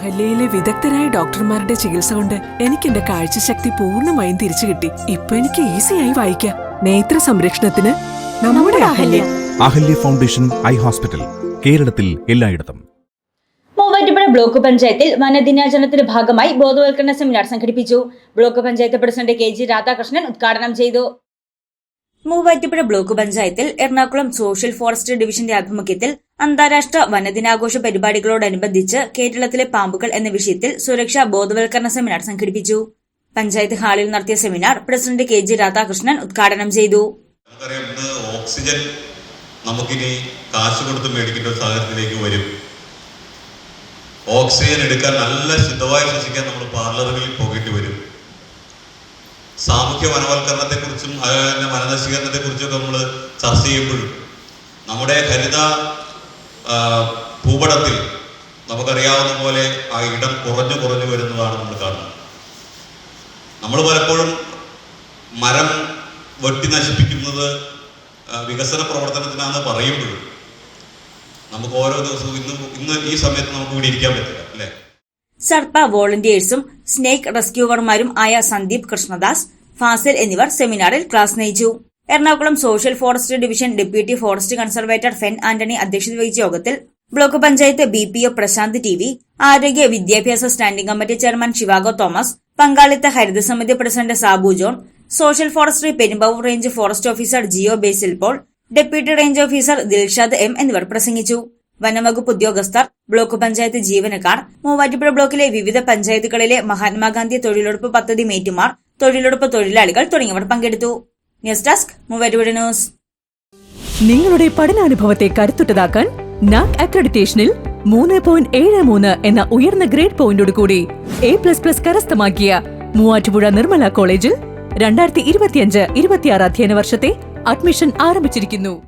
അഹല്യയിലെ വിദഗ്ധരായ ഡോക്ടർമാരുടെ ചികിത്സ കൊണ്ട് എനിക്ക് എന്റെ കാഴ്ചശക്തി പൂർണമായും തിരിച്ചു കിട്ടി. ഇപ്പൊ എനിക്ക് ഈസിയായി വായിക്കാം. നേത്ര സംരക്ഷണത്തിന് നമ്മുടെ Ahalya. Ahalya foundation eye hospital കേരളത്തിൽ എല്ലായിടത്തും. മൂവാറ്റുപുഴ ബ്ലോക്ക് പഞ്ചായത്തിൽ വനദിനാചരണത്തിന്റെ ഭാഗമായി ബോധവൽക്കരണ സെമിനാർ സംഘടിപ്പിച്ചു. Block panchayat president K G Radhakrishnan ഉദ്ഘാടനം ചെയ്തു. മൂവാറ്റുപുഴ ബ്ലോക്ക് പഞ്ചായത്തിൽ എറണാകുളം സോഷ്യൽ ഫോറസ്റ്റ് ഡിവിഷന്റെ ആഭിമുഖ്യത്തിൽ അന്താരാഷ്ട്ര വനദിനാഘോഷ പരിപാടികളോടനുബന്ധിച്ച് കേരളത്തിലെ പാമ്പുകൾ എന്ന വിഷയത്തിൽ സുരക്ഷാ ബോധവൽക്കരണ സെമിനാർ സംഘടിപ്പിച്ചു. പഞ്ചായത്ത് ഹാളിൽ നടത്തിയ seminar president K G Radhakrishnan ഉദ്ഘാടനം ചെയ്തു. ഓക്സിജൻ നമുക്കിനി കാശ് കൊടുത്ത് മേടിക്കേണ്ട സാഹചര്യത്തിലേക്ക് വരും. ഓക്സിജൻ എടുക്കാൻ നല്ല ശുദ്ധമായി ശ്വസിക്കാൻ നമ്മൾ പാർലറുകളിൽ പോകേണ്ടി വരും. സാമൂഹ്യ വനവൽക്കരണത്തെക്കുറിച്ചും അതുപോലെ തന്നെ വനനശീകരണത്തെക്കുറിച്ചൊക്കെ നമ്മൾ ചർച്ച ചെയ്യുമ്പോഴും നമ്മുടെ ഹരിത ഭൂപടത്തിൽ നമുക്കറിയാവുന്ന പോലെ ആ ഇടം കുറഞ്ഞു കുറഞ്ഞു വരുന്നതാണ് നമ്മൾ കാണുന്നത്. നമ്മൾ പലപ്പോഴും മരം വെട്ടി നശിപ്പിക്കുന്നത് വികസന പ്രവർത്തനത്തിനാണെന്ന് പറയുമ്പോഴും നമുക്ക് ഓരോ ദിവസവും ഇന്ന് ഇന്ന് ഈ സമയത്ത് നമുക്ക് ഇവിടെ ഇരിക്കാൻ പറ്റില്ല അല്ലേ? സർപ്പ വോളണ്ടിയേഴ്സും സ്നേക്ക് റെസ്ക്യൂവർമാരും ആയ സന്ദീപ് കൃഷ്ണദാസ് ഫാസിൽ എന്നിവർ സെമിനാറിൽ ക്ലാസ് നയിച്ചു. Ernakulam social forest division deputy forest conservator Fen Antony അധ്യക്ഷത വഹിച്ച യോഗത്തിൽ block panchayat B P O Prashanth T V ആരോഗ്യ വിദ്യാഭ്യാസ standing committee chairman Shivago Thomas പങ്കാളിത്ത ഹരിതസമിതി president Sabu John social forestry Perumbavoor range forest officer Jiyo Basil Paul deputy range officer Dilshad M എന്നിവർ പ്രസംഗിച്ചു. വനംവകുപ്പ് ഉദ്യോഗസ്ഥർ ബ്ലോക്ക് പഞ്ചായത്ത് ജീവനക്കാർ മൂവാറ്റുപുഴ ബ്ലോക്കിലെ വിവിധ പഞ്ചായത്തുകളിലെ മഹാത്മാഗാന്ധി തൊഴിലുറപ്പ് പദ്ധതി മേറ്റുമാർ തൊഴിലുറപ്പ് തൊഴിലാളികൾ തുടങ്ങിയവർ പങ്കെടുത്തു. ന്യൂസ് ഡെസ്ക് മൂവരുവിടെ ന്യൂസ്. നിങ്ങളുടെ പഠനാനുഭവത്തെ കരുത്തുറ്റതാക്കാൻ നാക് അക്രഡിറ്റേഷനിൽ മൂന്ന് പോയിന്റ് ഏഴ് മൂന്ന് എന്ന ഉയർന്ന ഗ്രേഡ് പോയിന്റോട് കൂടി എ പ്ലസ് പ്ലസ് കരസ്ഥമാക്കിയ മൂവാറ്റുപുഴ നിർമ്മല കോളേജിൽ രണ്ടായിരത്തി ഇരുപത്തിയഞ്ച് ഇരുപത്തിയാറ് അധ്യയന വർഷത്തെ അഡ്മിഷൻ ആരംഭിച്ചിരിക്കുന്നു.